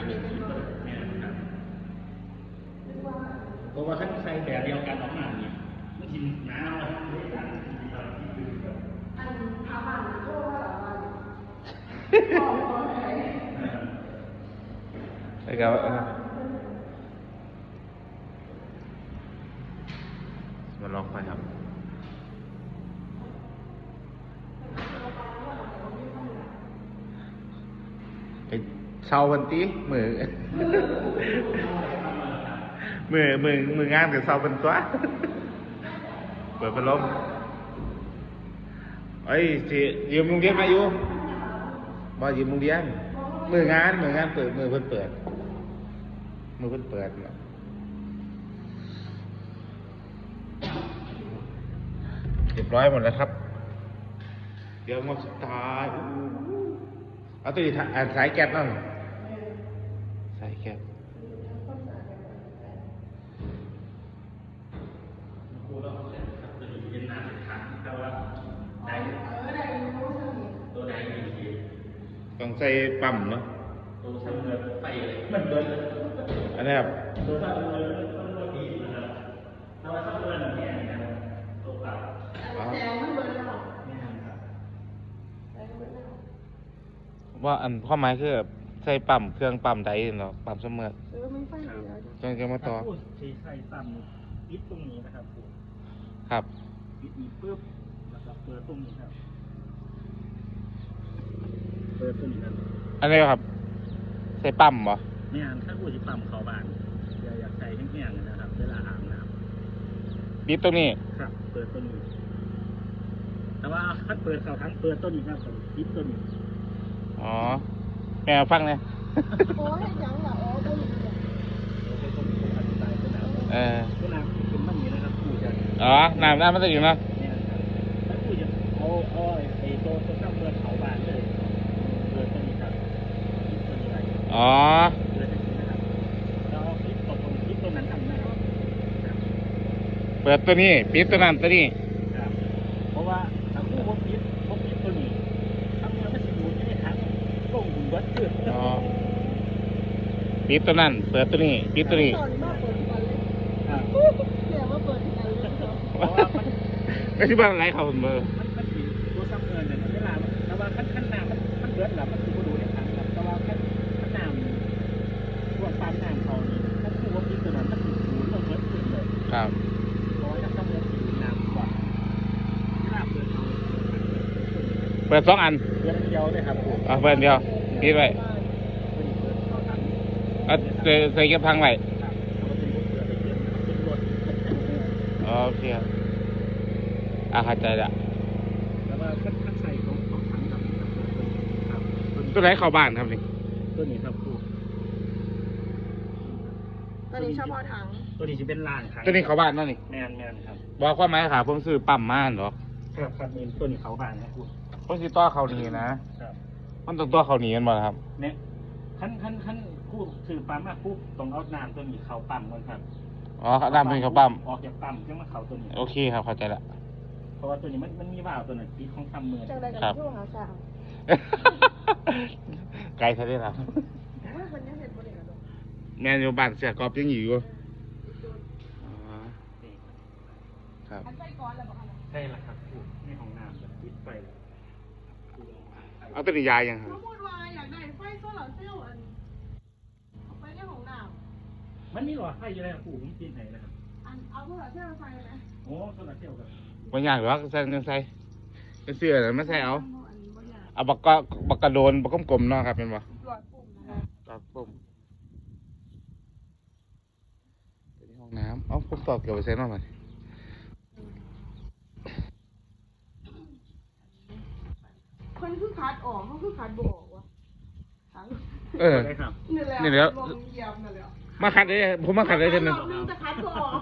อันนี้เป็นบ่แม่นครับเพราะว่าถ้าใส่แบบเดียวกันออกมาเนี่ยมันกินน้ำแล้วด้วยกันที่เราที่ดื่มกันอันพาบ้านโทรว่าละวันขอขอไหนแล้วก็เออมาลองไปครับไป เช่าวันตีมือมือมือมืองานกับเช่าเป็นตัวเปิดพัดลมเอ้ยสิยืมโรงเรียนมาอยู่บ่ยืมโรงเรียนมืองานมืองานเปิดมือเพิ่นเปิด มือเพิ่นเปิดเนาะเรียบร้อยหมดแล้วครับ เดี๋ยวงวดสุดท้ายเอาตัวนี้ถ่ายอ่านสายแก๊สนั่นสายแก๊ส ครูเราเนี่ยครับจะมีเป็นน้ำเป็นถังแต่ว่าได้ เออได้รู้สึก ตัวใดมีที ต้อง ใส่ปั๊มเนาะตัวทำเงินไปเหมือนเดิมอันนี้ครับตัวทำเงินมันก็ดีนะครับแต่ว่าทำเงินเนี่ยนะครับตัวเก่าแซวไม่เบิร์นแล้วเนี่ยครับแซวไม่เบิร์นแล้วว่าอันข้อหมายคือใส่ปั๊มเครื่องปั๊มใดเนาะปั๊มเสมอเออไม่ไฟเหลือจนจะมาต่อพูดที่ใส่ตั้มปิดตรงนี้นะครับครูครับปิดนี้ปุ๊บแล้วก็เปิดตรงนี้ครับ เปิดตรงนี้ครับอันนี้ครับใส่ปั๊มบ่เนี่ยถ้าพูดที่ปั๊มเขาบานอย่าอยากใส่แห้งๆนะครับ เวลาอาบน้ปิดตรงนี้ำครับ เปิดตัวนี้ แต่ว่าถ้าเปิดเขาทั้งเปิดตัวนี้ครับผมปิดตัวนี้อ๋อ แม่ฟังเนี่ยโอ้ยยังเหรออ๋อบุญเราไปตัวนี้ผมอธิบายเป็นน้ำเออเวลาเป็นมันนี้นะครับครูจะ อ๋อ น้ำน้ำมันจะอยู่เนาะเนี่ยครับถ้าครูจะเอาเอาไอ้ตัวตัวข้างเปิดเขาบานเลยเปิดตัวนี้ครับปิดตัวนี้ไว้ อ๋อเปิดตัวนี้นะครับแล้วเอาคลิปตัวตรงคลิปตัวนั้นทำนะครับครับเปิดตัวนี้ปิดตัวนั้นตัวนี้ ครับ เพราะว่าถ้าคู่พบพิษพบพิษตัวนี้ทำเงินมันสิบูนไม่ทันลงบุญวัดเกิดอ๋อ ปิดตัวนั้น เปิดตัวนี้ปิดตัวนี้ ตอนมาเปิดกันเลยครับ เดี๋ยวมาเปิดกันเลยเพราะว่ามันก็ที่บ้านอะไรเขาเบอร์มันมันสิตัวซ้ำเงินเนี่ยเวลามันแต่ว่าขั้นขั้นน้ำมันมันเดือดแล้วมันสิบูดูในทันครับแต่ว่าขั้นขั้นน้ำช่วงปั๊มน้ำเขานี่ถ้าคู่พบพิษตัวนั้นมันสิบูนลงเบิดขึ้นเลย ครับ เพราะว่าถ้าซ้ำเงินสิบูนน้ำกว่าเวลาเปิดเอา เปิดสองอันเดือนเดียวเลยครับผมอะเปิดเดียวปิดไว้เปิดเปิดเข้าทันเอาใส่ใส่เก็บพังไว้ครับเอาไปเป็นพวกเรือไปเก็บเป็นรถอ๋อโอเคครับอะเข้าใจละแล้วว่าขั้นขั้นใส่ของของถังครับครับตัวไหนเข้าบ้านครับนี่ตัวนี้ครับครูตอนนี้เฉพาะถังตัวนี้จะเป็นลานถังตัวนี้เข้าบ้านนั่นนี่แมนแมนครับบอกว่าไม้ขาผมซื้อปั๊มม่านหรอก ครับครับนี่ตัวนี้เขาบานนะครูผมซื้อต่อเขานี่นะ ครับมันต้องต่อเขานี่กันบ่ล่ะครับ เนี่ยขั้นขั้นขั้นครูถือปั๊มมาปุ๊บต้องเอาน้ำตัวนี้เขาปั๊มก่อนครับอ๋อน้ำเป็นเขาปั๊ม ออกจากปั๊มจึงมาเขาตัวนี้ โอเคครับเข้าใจละ เพราะว่าตัวนี้มันมันมีว่าวตัวนั้นปิดของทำมือจังไรครักับบช่วงหาสาวไกลซะด้วยครับว่ามันยังเห็นบริการแม่นอยู่บ้านเสียกรอบยังอยู่อยู่อ๋อนี่ครับอันไส้ก้อนแล้วบอกค่ะใช่ละครับครูในห้องน้ำแบบปิดไฟเลยครู เอาไปเอาตัวนี้ยายยังคสรับมมติว่าอยากได้ไฟโซลาร์เซลล์อันเอาไปในห้องน้มันมีหลอดไฟอยู่แล้วครูผมปิดให้นะครับำอันเอาโซลาร์เซลล์ใส่ไหมโอ้โซลาร์เซลล์ครับบางอย่างหรอกใส่ยังใส่เป็นเสื้อน่ะไม่ใส่เอาอันนี้บางอย่างเอาบักกะบักกระโดนบักกลมๆเนาะครับเป็นบ่หลอดปุ่มนะคะตัดปุ่มไปที่ห้องน้ำเอ้าผมตอบเกี่ยวกับใส่นอกหน่อย คนคื อคัดออกมันคือคัดบออกวะถังเออ ได้ครับนี่แหละนี่เดี๋ยวลงเหยียบนั่นแหละมาคัดเลยผมมาคัดเลยเท่านึงรอบนึงจะคัดบออก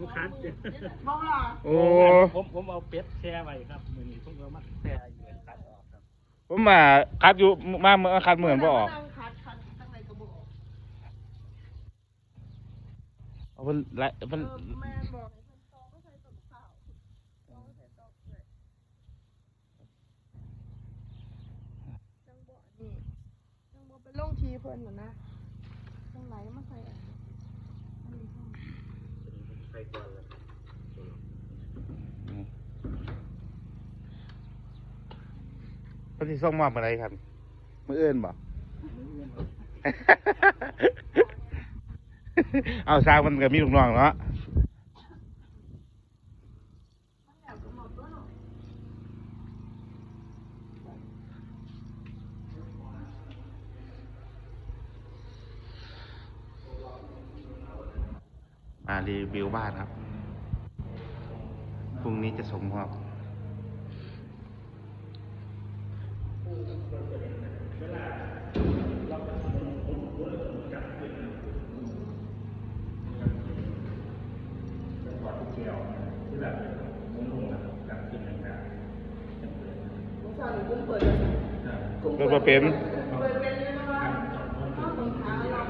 ลูกค้าบอกล่ะโอ้ ผมผมเอาเป็ดแช่ไว้ครับมือนี้ผมเอามาแช่อยู่ในคัดออกครับผมมาคัดอยู่มาเมื่อคัดเหมือนบ่ออกนั่งคัดคัดตั้งในกระบอก เอาเพิ่นไล่เพิ่นเออแม่บอกให้เพิ่นตอกก็ใส่ต้นข้าวตอกก็ใส่ตอกเลยจังบ่นี่จังบ่ เป็น ลงทีเพิ่นเหมือนนะต้องไหลมาใส่อะอันนี้ค่ะใส่ก่อนเลยอืมเพิ่นสิส่งมอบอะไรครับมื้ออื่นบ่ เอาสร้างมันก็มีลูกน้องเนาะ มันแล้วก็หมดแล้วเนาะ มารีวิวบ้านครับ พรุ่งนี้จะส่งมอบก่อนทุกเที่ยวที่แบบมุ้งลงแบบแบบกินแบบ ผมสั่งหนูเปิดเลย เปิดบ่เป็น เปิดเป็นเลยนะว่าข้าวของขาเรา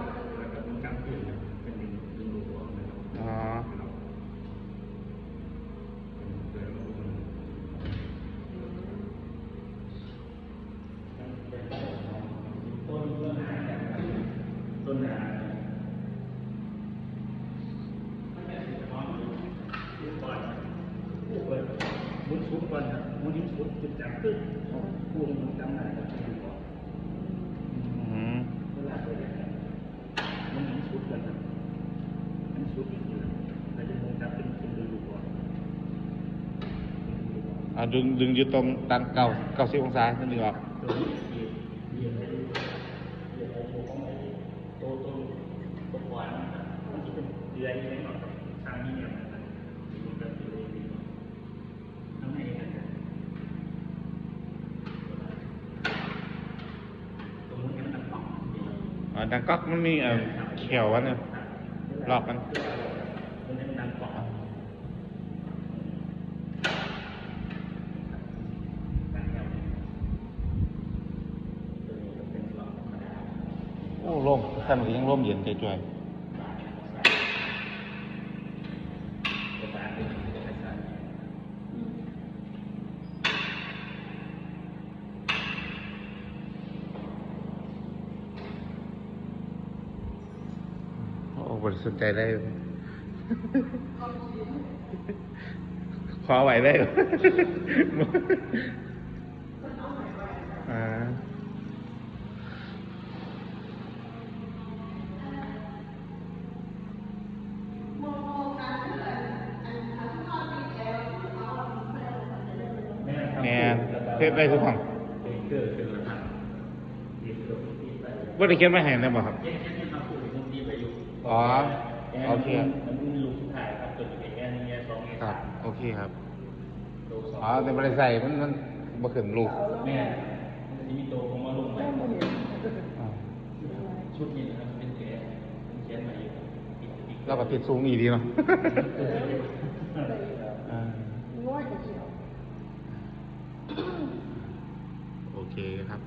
กำขึ้นเป็นดึงดึงดูหัวนะครับ อ๋อ ต้นต้นหา ต้นหาก่อนผู้เปิดมุ้งชุบก่อนครับมุ้งยิ้มชุบจุดจับขึ้นผู้มุ้งจำได้ก็จะดูก่อนอืมเวลาเปิดเนี่ยมุ้งยิ้มชุบกันครับมันชุบอีกทีเราจะมุ้งจับขึ้นคนดูก่อนเอาดึงดึงอยู่ตรงดังเก่าเก้าสิบองศานั่นดึงออกตัว อยนิดหน่อยทำให้นะครับตรงนี้มันจะต้องอ๋อดังก๊อกมันมีเอ่อเขียววะเนี่ยรอบมันมันจะดังกว่าดังแถวตัวนี้ก็เป็นรอบธรรมดาโอ้ร่มท่านก็ยังร่มเย็นใจจ่วย สุทธิ์ใจได้ ขอไหวได้อ่าแม่แม่เทศได้ทุกห้องเกิดเป็นระดับเรียนรู้ที่ไปว่าได้เขียนมาให้นะบ่ครับ อยู่อ๋อโอเค มันมีลูกสุดท้ายครับตัวที่เป็นแง่นี้แง่สองแง่ครัสาบ มโอเคครับ ตัวสองอ๋อแต่บริษัทมันมันบ่ขึ้นลูกแม่มันจะมีตัวของมาลงไปอ่าชุดนี้นะครับเป็นแกเป็นแกใหม่อยู่อีกอีกเราก็ติดสูงอีดีเนาะ อ่าง่อยจะเขียวโอเคครับ